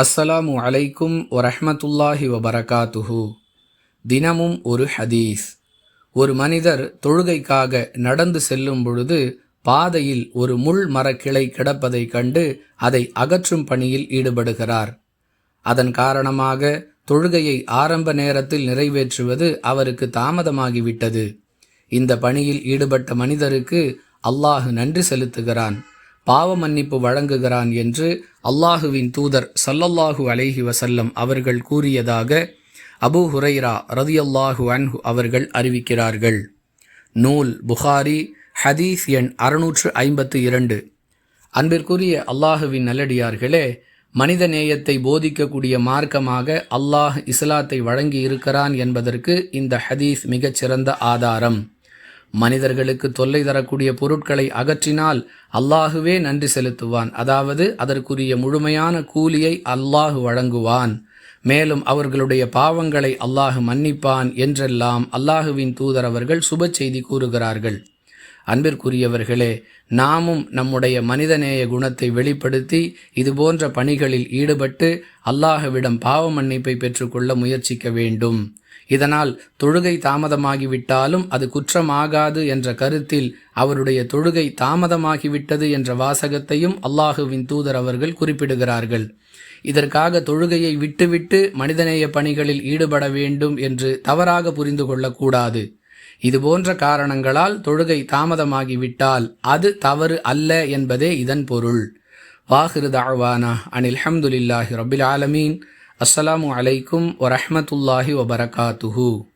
அஸ்ஸலாமு அலைக்கும் வரஹமத்துல்லாஹி வபரகாத்துஹு. தினமும் ஒரு ஹதீஸ். ஒரு மனிதர் தொழுகைக்காக நடந்து செல்லும் பொழுது பாதையில் ஒரு முள் மரக்கிளை கிடப்பதைக் கண்டு அதை அகற்றும் பணியில் ஈடுபடுகிறார். அதன் காரணமாக தொழுகையை ஆரம்ப நேரத்தில் நிறைவேற்றுவது அவருக்கு தாமதமாகிவிட்டது. இந்த பணியில் ஈடுபட்ட மனிதருக்கு அல்லாஹ் நன்றி செலுத்துகிறான். பாவ மன்னிப்பு வழங்குகிறான் என்று அல்லாஹுவின் தூதர் சல்லல்லாஹு அலைஹி வசல்லம் அவர்கள் கூறியதாக அபூ ஹுரைரா ரதியல்லாஹு அன்ஹு அவர்கள் அறிவிக்கிறார்கள். நூல் புகாரி ஹதீஸ் எண் அறுநூற்று ஐம்பத்து இரண்டு. அன்பிற்குரிய அல்லாஹுவின் நல்லடியார்களே மனித நேயத்தை போதிக்கக்கூடிய மார்க்கமாக அல்லாஹ் இஸ்லாத்தை வழங்கி இருக்கிறான் என்பதற்கு இந்த ஹதீஸ் மிகச்சிறந்த ஆதாரம். மனிதர்களுக்கு தொல்லை தரக்கூடிய பொருட்களை அகற்றினால் அல்லாஹுவே நன்றி செலுத்துவான். அதாவது அதற்குரிய முழுமையான கூலியை அல்லாஹு வழங்குவான். மேலும் அவர்களுடைய பாவங்களை அல்லாஹு மன்னிப்பான் என்றெல்லாம் அல்லாஹுவின் தூதர் அவர்கள் சுப செய்தி கூறுகிறார்கள். அன்பிற்குரியவர்களே நாமும் நம்முடைய மனிதநேய குணத்தை வெளிப்படுத்தி இதுபோன்ற பணிகளில் ஈடுபட்டு அல்லாஹுவிடம் பாவ மன்னிப்பை பெற்றுக்கொள்ள முயற்சிக்க வேண்டும். இதனால் தொழுகை தாமதமாகிவிட்டாலும் அது குற்றமாகாது என்ற கருத்தில் அவருடைய தொழுகை தாமதமாகிவிட்டது என்ற வாசகத்தையும் அல்லாஹுவின் தூதர் அவர்கள் குறிப்பிடுகிறார்கள். இதற்காக தொழுகையை விட்டுவிட்டு மனிதநேய பணிகளில் ஈடுபட வேண்டும் என்று தவறாக புரிந்து கொள்ளக்கூடாது. இது போன்ற காரணங்களால் தொழுகை தாமதமாகிவிட்டால் அது தவறு அல்ல என்பதே இதன் பொருள். வாஹிரு தாழ்வானா அனில் ஹம்துலில்லாஹி ரபில் ஆலமீன். அஸ்ஸலாமு அலைக்கும் வரஹமத்துல்லாஹி வபரகாத்துஹூ.